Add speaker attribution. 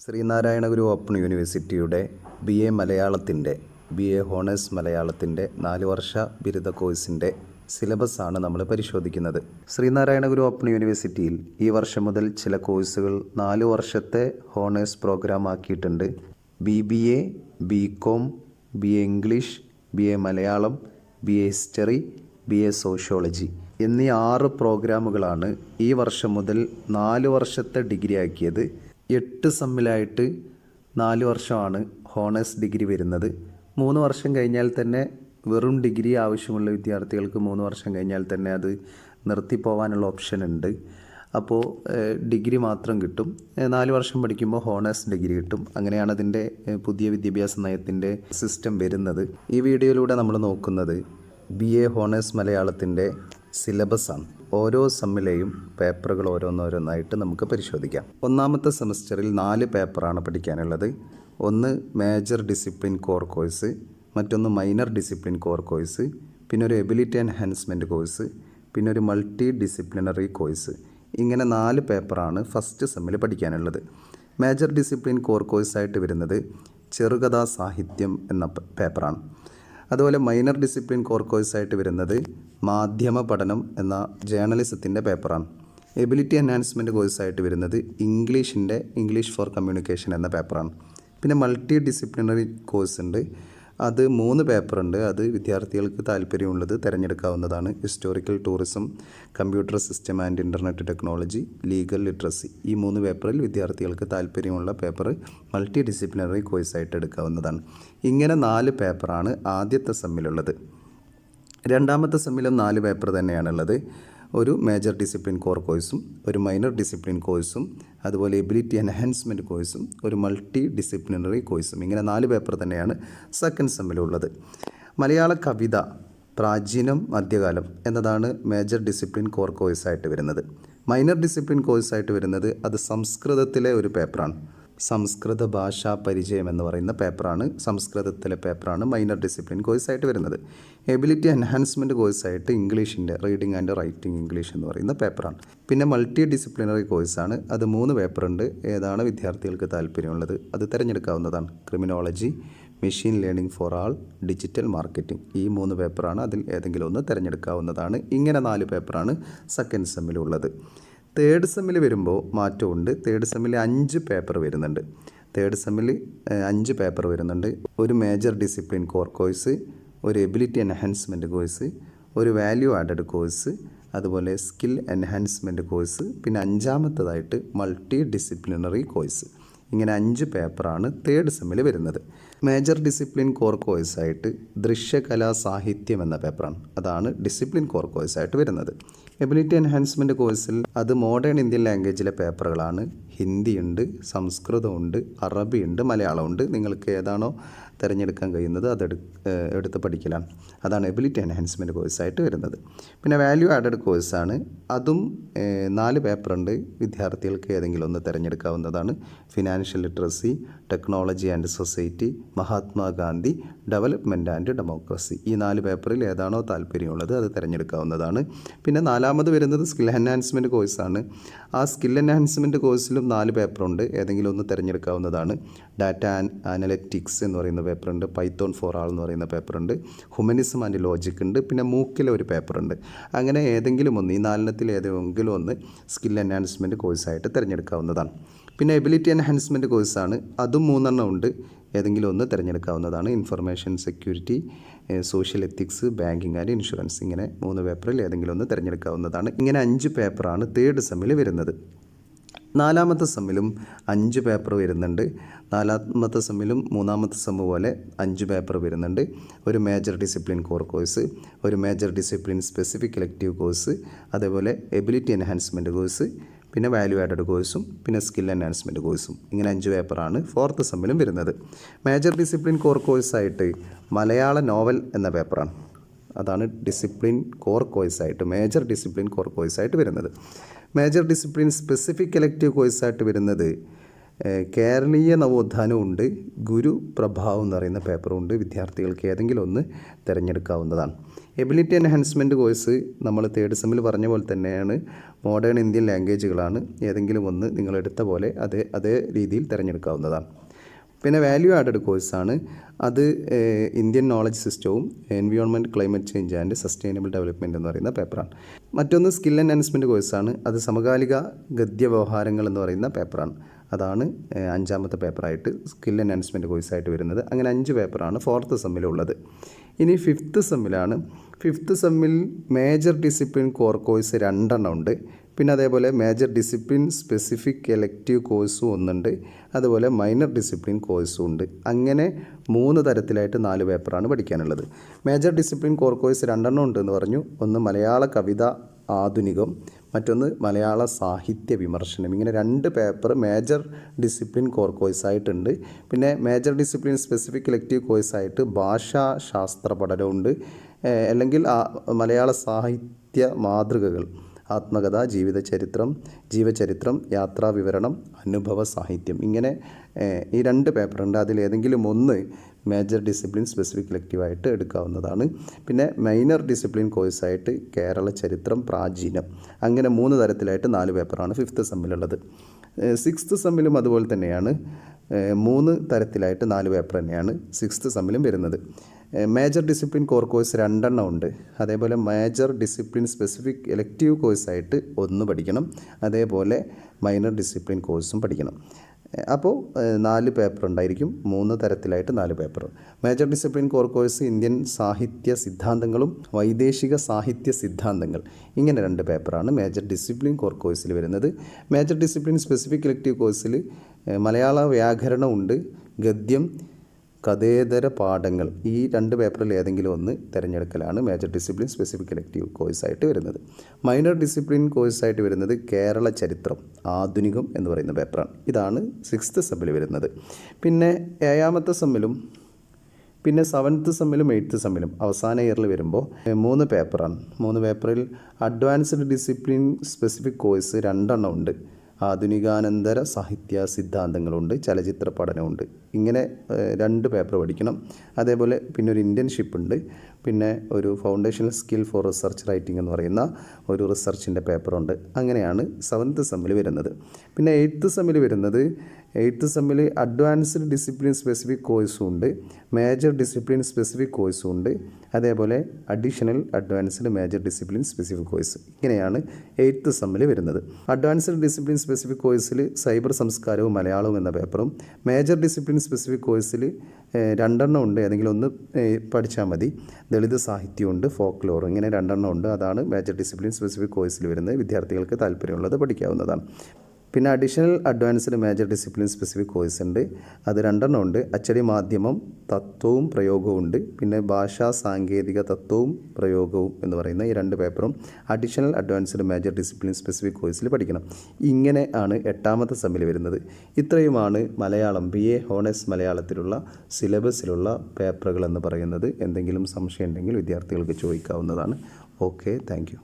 Speaker 1: Sreenarayana Guru open യൂണിവേഴ്സിറ്റിയുടെ B A മലയാളത്തിന്റെ B A honours മലയാളത്തിന്റെ നാല് വർഷ ബിരുദ കോഴ്സിന്റെ സിലബസാണ് നമ്മൾ പരിശോധിക്കുന്നത്. ശ്രീനാരായണ ഗുരു ഓപ്പൺ യൂണിവേഴ്സിറ്റിയിൽ ഈ വർഷം മുതൽ ചില കോഴ്സുകൾ നാല് വർഷത്തെ ഹോണേഴ്സ് പ്രോഗ്രാം ആക്കിയിട്ടുണ്ട്. B B A B com B A English B A Malayalam B A history B A sociology എന്നീ ആറ് പ്രോഗ്രാമുകളാണ് ഈ വർഷം മുതൽ നാല് വർഷത്തെ ഡിഗ്രി ആക്കിയത്. എട്ട് സമ്മിലായിട്ട് നാല് വർഷമാണ് ഹോണേഴ്സ് ഡിഗ്രി വരുന്നത്. മൂന്ന് വർഷം കഴിഞ്ഞാൽ തന്നെ വെറും ഡിഗ്രി ആവശ്യമുള്ള വിദ്യാർത്ഥികൾക്ക് മൂന്ന് വർഷം കഴിഞ്ഞാൽ തന്നെ അത് നിർത്തിപ്പോവാനുള്ള ഓപ്ഷൻ ഉണ്ട്. അപ്പോൾ ഡിഗ്രി മാത്രം കിട്ടും. നാല് വർഷം പഠിക്കുമ്പോൾ ഹോണേഴ്സ് ഡിഗ്രി കിട്ടും. അങ്ങനെയാണ് അതിന്റെ പുതിയ വിദ്യാഭ്യാസ നയത്തിന്റെ സിസ്റ്റം വരുന്നത്. ഈ വീഡിയോയിലൂടെ നമ്മൾ നോക്കുന്നത് ബി എ ഹോണേഴ്സ് മലയാളത്തിന്റെ സിലബസാണ്. ഓരോ സമ്മിലെയും പേപ്പറുകൾ ഓരോന്നോരോന്നായിട്ട് നമുക്ക് പരിശോധിക്കാം. ഒന്നാമത്തെ സെമസ്റ്ററിൽ നാല് പേപ്പറാണ് പഠിക്കാനുള്ളത്. ഒന്ന് മേജർ ഡിസിപ്ലിൻ കോർ കോഴ്സ് മറ്റൊന്ന് മൈനർ ഡിസിപ്ലിൻ കോർ കോഴ്സ് പിന്നെ ഒരു എബിലിറ്റി എൻഹാൻസ്മെന്റ് കോഴ്സ് പിന്നെ ഒരു മൾട്ടി ഡിസിപ്ലിനറി കോഴ്സ്. ഇങ്ങനെ നാല് പേപ്പറാണ് ഫസ്റ്റ് സെമ്മിൽ പഠിക്കാനുള്ളത്. മേജർ ഡിസിപ്ലിൻ കോർ കോഴ്സായിട്ട് വരുന്നത് ചെറുകഥാ സാഹിത്യം എന്ന പേപ്പറാണ്. അതുപോലെ മൈനർ ഡിസിപ്ലിൻ കോർ കോഴ്സായിട്ട് വരുന്നത് മാധ്യമ പഠനം എന്ന ജേർണലിസത്തിന്റെ പേപ്പറാണ് എബിലിറ്റി എൻഹാൻസ്മെന്റ് കോഴ്സായിട്ട് വരുന്നത് ഇംഗ്ലീഷിന്റെ ഇംഗ്ലീഷ് ഫോർ കമ്മ്യൂണിക്കേഷൻ എന്ന പേപ്പറാണ് പിന്നെ മൾട്ടി ഡിസിപ്ലിനറി കോഴ്സ് ഉണ്ട്. അത് മൂന്ന് പേപ്പറുണ്ട്. അത് വിദ്യാർത്ഥികൾക്ക് താല്പര്യമുള്ളത് തിരഞ്ഞെടുക്കാവുന്നതാണ്. Historical tourism computer system and internet technology legal literacy ഈ മൂന്ന് പേപ്പറിൽ വിദ്യാർത്ഥികൾക്ക് താല്പര്യമുള്ള പേപ്പർ മൾട്ടി ഡിസിപ്ലിനറി കോഴ്സായിട്ട് എടുക്കാവുന്നതാണ്. ഇങ്ങനെ നാല് പേപ്പറാണ് ആദ്യത്തെ സെമ്മിലുള്ളത്. രണ്ടാമത്തെ സെമ്മിലും നാല് പേപ്പർ തന്നെയാണുള്ളത്. ഒരു മേജർ ഡിസിപ്ലിൻ കോർ കോഴ്സും ഒരു മൈനർ ഡിസിപ്ലിൻ കോഴ്സും അതുപോലെ എബിലിറ്റി എൻഹാൻസ്മെന്റ് കോഴ്സും ഒരു മൾട്ടി ഡിസിപ്ലിനറി കോഴ്സും ഇങ്ങനെ നാല് പേപ്പർ തന്നെയാണ് സെക്കൻഡ് സെമ്മിലുള്ളത് മലയാള കവിത പ്രാചീനം മധ്യകാലം എന്നതാണ് മേജർ ഡിസിപ്ലിൻ കോർ കോഴ്സായിട്ട് വരുന്നത്. മൈനർ ഡിസിപ്ലിൻ കോഴ്സായിട്ട് വരുന്നത് അത് സംസ്കൃതത്തിലെ ഒരു പേപ്പറാണ് സംസ്കൃത ഭാഷാ പരിചയം എന്ന് പറയുന്ന പേപ്പറാണ് സംസ്കൃതത്തിലെ പേപ്പറാണ് മൈനർ ഡിസിപ്ലിൻ കോഴ്സായിട്ട് വരുന്നത്. എബിലിറ്റി എൻഹാൻസ്മെന്റ് കോഴ്സായിട്ട് ഇംഗ്ലീഷിന്റെ റീഡിംഗ് ആൻഡ് റൈറ്റിംഗ് ഇംഗ്ലീഷ് എന്ന് പറയുന്ന പേപ്പറാണ്. പിന്നെ മൾട്ടി ഡിസിപ്ലിനറി കോഴ്സാണ് അത് മൂന്ന് പേപ്പറുണ്ട്. ഏതാണ് വിദ്യാർത്ഥികൾക്ക് താല്പര്യമുള്ളത്? അത് തിരഞ്ഞെടുക്കാവുന്നതാണ്. Criminology machine learning for all digital marketing ഈ മൂന്ന് പേപ്പറാണ്. അതിൽ ഏതെങ്കിലും ഒന്ന് തിരഞ്ഞെടുക്കാവുന്നതാണ്. ഇങ്ങനെ നാല് പേപ്പറാണ് സെക്കൻഡ് സെമ്മിലുള്ളത് തേർഡ് സെമ്മിൽ വരുമ്പോൾ മാറ്റമുണ്ട്. തേർഡ് സെമ്മിൽ അഞ്ച് പേപ്പർ വരുന്നുണ്ട്. തേർഡ് സെമ്മിൽ അഞ്ച് പേപ്പർ വരുന്നുണ്ട്. ഒരു മേജർ ഡിസിപ്ലിൻ കോർ കോഴ്സ് ഒരു എബിലിറ്റി എൻഹാൻസ്മെന്റ് കോഴ്സ് ഒരു വാല്യൂ ആഡഡ് കോഴ്സ് അതുപോലെ സ്കിൽ എൻഹാൻസ്മെന്റ് കോഴ്സ് പിന്നെ അഞ്ചാമത്തതായിട്ട് മൾട്ടി ഡിസിപ്ലിനറി കോഴ്സ് ഇങ്ങനെ അഞ്ച് പേപ്പറാണ് തേർഡ് സെമ്മിൽ വരുന്നത്. മേജർ ഡിസിപ്ലിൻ കോർ കോഴ്സായിട്ട് ദൃശ്യകലാ സാഹിത്യം എന്ന പേപ്പറാണ് അതാണ് ഡിസിപ്ലിൻ കോർ കോഴ്സായിട്ട് വരുന്നത്. എബിലിറ്റി എൻഹാൻസ്മെന്റ് കോഴ്സിൽ അത് മോഡേൺ ഇന്ത്യൻ ലാംഗ്വേജിലെ പേപ്പറുകളാണ് ഹിന്ദിയുണ്ട് സംസ്കൃതമുണ്ട് അറബിയുണ്ട് മലയാളമുണ്ട്. നിങ്ങൾക്ക് ഏതാണോ തിരഞ്ഞെടുക്കാൻ കഴിയുന്നത് അത് എടു എടുത്ത് പഠിക്കലാണ്. അതാണ് എബിലിറ്റി എൻഹാൻസ്മെന്റ് കോഴ്സായിട്ട് വരുന്നത്. പിന്നെ വാല്യൂ ആഡഡ് കോഴ്സാണ് അതും നാല് പേപ്പറുണ്ട് വിദ്യാർത്ഥികൾക്ക് ഏതെങ്കിലും ഒന്ന് തിരഞ്ഞെടുക്കാവുന്നതാണ്. Financial literacy technology and society Mahatma Gandhi development and democracy ഈ നാല് പേപ്പറിൽ ഏതാണോ താല്പര്യമുള്ളത് അത് തിരഞ്ഞെടുക്കാവുന്നതാണ്. പിന്നെ നാലാമത് വരുന്നത് സ്കിൽ എൻഹാൻസ്മെന്റ് കോഴ്സാണ് ആ സ്കിൽ എൻഹാൻസ്മെന്റ് കോഴ്സിലും നാല് പേപ്പറുണ്ട് ഏതെങ്കിലും ഒന്ന് തിരഞ്ഞെടുക്കാവുന്നതാണ്. ഡാറ്റ അനലറ്റിക്സ് എന്ന് പറയുന്ന പേപ്പറുണ്ട് പൈത്തോൺ ഫോർ ആൾ എന്ന് പറയുന്ന പേപ്പറുണ്ട് ഹ്യൂമനിസം ആൻഡ് ലോജിക് ഉണ്ട്. പിന്നെ മൂക്കിലെ ഒരു പേപ്പറുണ്ട് അങ്ങനെ ഏതെങ്കിലും ഒന്ന് ഈ നാലെണ്ണത്തിൽ ഏതെങ്കിലും ഒന്ന് സ്കിൽ എൻഹാൻസ്മെന്റ് കോഴ്സായിട്ട് തിരഞ്ഞെടുക്കാവുന്നതാണ്. പിന്നെ എബിലിറ്റി എൻഹാൻസ്മെന്റ് കോഴ്സാണ് അതും മൂന്നെണ്ണം ഉണ്ട്. ഏതെങ്കിലും ഒന്ന് തിരഞ്ഞെടുക്കാവുന്നതാണ്. Information security social ethics banking and insurance ഇങ്ങനെ മൂന്ന് പേപ്പറിൽ ഏതെങ്കിലും ഒന്ന് തിരഞ്ഞെടുക്കാവുന്നതാണ്. ഇങ്ങനെ അഞ്ച് പേപ്പറാണ് തേർഡ് സെമ്മിൽ വരുന്നത്. നാലാമത്തെ സെമ്മിലും അഞ്ച് പേപ്പർ വരുന്നുണ്ട്. നാലാമത്തെ സെമ്മിലും മൂന്നാമത്തെ സെമ്മ് പോലെ അഞ്ച് പേപ്പർ വരുന്നുണ്ട്. ഒരു മേജർ ഡിസിപ്ലിൻ കോർ കോഴ്സ് ഒരു major discipline specific elective course അതേപോലെ എബിലിറ്റി എൻഹാൻസ്മെന്റ് കോഴ്സ് പിന്നെ വാല്യൂ ആഡഡ് കോഴ്സും പിന്നെ സ്കിൽ എൻഹാൻസ്മെന്റ് കോഴ്സും ഇങ്ങനെ അഞ്ച് പേപ്പറാണ് ഫോർത്ത് സെമ്മിലും വരുന്നത്. മേജർ ഡിസിപ്ലിൻ കോർ കോഴ്സായിട്ട് മലയാള നോവൽ എന്ന പേപ്പറാണ് അതാണ് ഡിസിപ്ലിൻ കോർ കോഴ്സായിട്ട് മേജർ ഡിസിപ്ലിൻ കോർ കോഴ്സായിട്ട് വരുന്നത്. മേജർ ഡിസിപ്ലിൻ സ്പെസിഫിക് എലക്റ്റീവ് കോഴ്സായിട്ട് വരുന്നത് കേരളീയ നവോത്ഥാനമുണ്ട് ഗുരു പ്രഭാവം എന്ന് പറയുന്ന പേപ്പറുണ്ട് വിദ്യാർത്ഥികൾക്ക് ഏതെങ്കിലും ഒന്ന് തിരഞ്ഞെടുക്കാവുന്നതാണ്. എബിലിറ്റി എൻഹാൻസ്മെന്റ് കോഴ്സ് നമ്മൾ തേർഡ് സെമ്മിൽ പറഞ്ഞ പോലെ തന്നെയാണ്. മോഡേൺ ഇന്ത്യൻ ലാംഗ്വേജുകളാണ്. ഏതെങ്കിലും ഒന്ന് നിങ്ങൾ എടുത്ത പോലെ അതേ അതേ രീതിയിൽ തിരഞ്ഞെടുക്കാവുന്നതാണ്. പിന്നെ വാല്യൂ ആഡഡ് കോഴ്സാണ് അത് ഇന്ത്യൻ നോളജ് സിസ്റ്റവും environment climate change and sustainable development എന്ന് പറയുന്ന പേപ്പറാണ് മറ്റൊന്ന് സ്കിൽ എൻഹാൻസ്മെന്റ് കോഴ്സാണ് അത് സമകാലിക ഗദ്യ വ്യവഹാരങ്ങൾ എന്ന് പറയുന്ന പേപ്പറാണ് അതാണ് അഞ്ചാമത്തെ പേപ്പറായിട്ട് സ്കിൽ എൻഹാൻസ്മെന്റ് കോഴ്സായിട്ട് വരുന്നത്. അങ്ങനെ അഞ്ച് പേപ്പറാണ് ഫോർത്ത് സെമ്മിലുള്ളത്. ഇനി ഫിഫ്ത്ത് സെമ്മിലാണ്. ഫിഫ്ത്ത് സെമ്മിൽ മേജർ ഡിസിപ്ലിൻ കോർ കോഴ്സ് രണ്ടെണ്ണം ഉണ്ട്. പിന്നെ അതേപോലെ മേജർ ഡിസിപ്ലിൻ സ്പെസിഫിക് എലക്റ്റീവ് കോഴ്സും ഒന്നുണ്ട്. അതുപോലെ മൈനർ ഡിസിപ്ലിൻ കോഴ്സും ഉണ്ട്. അങ്ങനെ മൂന്ന് തരത്തിലായിട്ട് നാല് പേപ്പറാണ് പഠിക്കാനുള്ളത്. മേജർ ഡിസിപ്ലിൻ കോർ കോഴ്സ് രണ്ടെണ്ണം ഉണ്ടെന്ന് പറഞ്ഞു. ഒന്ന് മലയാള കവിത ആധുനികം മറ്റൊന്ന് മലയാള സാഹിത്യ വിമർശനം. ഇങ്ങനെ രണ്ട് പേപ്പർ മേജർ ഡിസിപ്ലിൻ കോർ കോഴ്സായിട്ടുണ്ട് പിന്നെ മേജർ ഡിസിപ്ലിൻ സ്പെസിഫിക് ഇലക്റ്റീവ് കോഴ്സായിട്ട് ഭാഷാ ശാസ്ത്ര പഠനമുണ്ട്. അല്ലെങ്കിൽ മലയാള സാഹിത്യ മാതൃകകൾ ആത്മകഥ ജീവിതചരിത്രം ജീവചരിത്രം യാത്രാ വിവരണം അനുഭവ സാഹിത്യം. ഇങ്ങനെ ഈ രണ്ട് പേപ്പറുണ്ട് അതിലേതെങ്കിലും ഒന്ന് മേജർ ഡിസിപ്ലിൻ സ്പെസിഫിക് ഇലക്റ്റീവായിട്ട് എടുക്കാവുന്നതാണ്. പിന്നെ മൈനർ ഡിസിപ്ലിൻ കോഴ്സായിട്ട് കേരള ചരിത്രം പ്രാചീനം. അങ്ങനെ മൂന്ന് തരത്തിലായിട്ട് നാല് പേപ്പറാണ് ഫിഫ്ത്ത് സെമ്മിലുള്ളത് സിക്സ്ത് സെമ്മിലും അതുപോലെ തന്നെയാണ്. മൂന്ന് തരത്തിലായിട്ട് നാല് പേപ്പർ തന്നെയാണ് സിക്സ്ത് സെമ്മിലും വരുന്നത്. മേജർ ഡിസിപ്ലിൻ കോർ കോഴ്സ് രണ്ടെണ്ണം ഉണ്ട്. അതേപോലെ മേജർ ഡിസിപ്ലിൻ സ്പെസിഫിക് എലക്റ്റീവ് കോഴ്സായിട്ട് ഒന്ന് പഠിക്കണം. അതേപോലെ മൈനർ ഡിസിപ്ലിൻ കോഴ്സും പഠിക്കണം. അപ്പോൾ നാല് പേപ്പർ ഉണ്ടായിരിക്കും. മൂന്ന് തരത്തിലായിട്ട് നാല് paper. Major discipline core course Indian സാഹിത്യ സിദ്ധാന്തങ്ങളും വൈദേശിക സാഹിത്യ സിദ്ധാന്തങ്ങൾ. ഇങ്ങനെ രണ്ട് പേപ്പറാണ് മേജർ ഡിസിപ്ലിൻ കോർ കോഴ്സിൽ വരുന്നത്. മേജർ ഡിസിപ്ലിൻ സ്പെസിഫിക് ഇലക്റ്റീവ് കോഴ്സിൽ മലയാള വ്യാകരണമുണ്ട്. ഗദ്യം കഥേതര പാഠങ്ങൾ. ഈ രണ്ട് പേപ്പറിൽ ഏതെങ്കിലും ഒന്ന് തിരഞ്ഞെടുക്കലാണ് മേജർ ഡിസിപ്ലിൻ സ്പെസിഫിക് ഇലക്റ്റീവ് കോഴ്സായിട്ട് വരുന്നത്. മൈനർ ഡിസിപ്ലിൻ കോഴ്സായിട്ട് വരുന്നത് കേരള ചരിത്രം ആധുനികം എന്ന് പറയുന്ന പേപ്പറാണ്. ഇതാണ് സിക്സ്ത് സെമ്മിൽ വരുന്നത്. പിന്നെ ഏഴാമത്തെ സെമ്മിലും പിന്നെ സെവൻത്ത് സെമ്മിലും എയ്ത്ത് സെമ്മിലും അവസാന ഇയറിൽ വരുമ്പോൾ മൂന്ന് പേപ്പറാണ്. മൂന്ന് പേപ്പറിൽ അഡ്വാൻസ്ഡ് ഡിസിപ്ലിൻ സ്പെസിഫിക് കോഴ്സ് രണ്ടെണ്ണം ഉണ്ട്. ആധുനികാനന്തര സാഹിത്യ സിദ്ധാന്തങ്ങളുണ്ട് ചലച്ചിത്ര പഠനമുണ്ട്. ഇങ്ങനെ രണ്ട് പേപ്പർ പഠിക്കണം. അതേപോലെ പിന്നെ ഒരു ഇന്റേൺഷിപ്പ് ഉണ്ട്. പിന്നെ ഒരു foundational skill for research writing എന്ന് പറയുന്ന ഒരു റിസർച്ചിന്റെ പേപ്പറുണ്ട് അങ്ങനെയാണ് സെവൻത്ത് സെമ്മിൽ വരുന്നത്. പിന്നെ എയ്ത്ത് സെമ്മിൽ വരുന്നത് എയ്ത്ത് സെമ്മിൽ അഡ്വാൻസ്ഡ് ഡിസിപ്ലിൻ സ്പെസിഫിക് കോഴ്സും ഉണ്ട്. മേജർ ഡിസിപ്ലിൻ സ്പെസിഫിക് കോഴ്സും ഉണ്ട്. അതേപോലെ additional advanced major discipline specific course. ഇങ്ങനെയാണ് എയ്ത്ത് സെമ്മിൽ വരുന്നത്. അഡ്വാൻസ്ഡ് ഡിസിപ്ലിൻ സ്പെസിഫിക് കോഴ്സിൽ സൈബർ സംസ്കാരവും മലയാളവും എന്ന പേപ്പറും മേജർ ഡിസിപ്ലിൻ സ്പെസിഫിക് കോഴ്സിൽ രണ്ടെണ്ണം ഉണ്ട്. ഏതെങ്കിലും ഒന്ന് പഠിച്ചാൽ മതി. ദളിത് സാഹിത്യമുണ്ട് ഫോക്ക് ലോർ ഇങ്ങനെ രണ്ടെണ്ണം ഉണ്ട്. അതാണ് മേജർ ഡിസിപ്ലിൻ സ്പെസിഫിക് കോഴ്സിൽ വരുന്നത് വിദ്യാർത്ഥികൾക്ക് താല്പര്യമുള്ളത് പഠിക്കാവുന്നതാണ്. പിന്നെ additional advanced major discipline specific course ഉണ്ട്. അത് രണ്ടെണ്ണം ഉണ്ട്. അച്ചടി മാധ്യമം തത്വവും പ്രയോഗവും ഉണ്ട്. പിന്നെ ഭാഷാ സാങ്കേതിക തത്വവും പ്രയോഗവും എന്ന് പറയുന്ന ഈ രണ്ട് പേപ്പറും additional advanced major discipline specific കോഴ്സിൽ പഠിക്കണം. ഇങ്ങനെ ആണ് എട്ടാമത്തെ സെമ്മിൽ വരുന്നത്. ഇത്രയുമാണ് മലയാളം ബി എ ഹോണേഴ്സ് മലയാളത്തിലുള്ള സിലബസിലുള്ള പേപ്പറുകൾ എന്ന് പറയുന്നത്. എന്തെങ്കിലും സംശയം ഉണ്ടെങ്കിൽ വിദ്യാർത്ഥികൾക്ക് ചോദിക്കാവുന്നതാണ്. Okay thank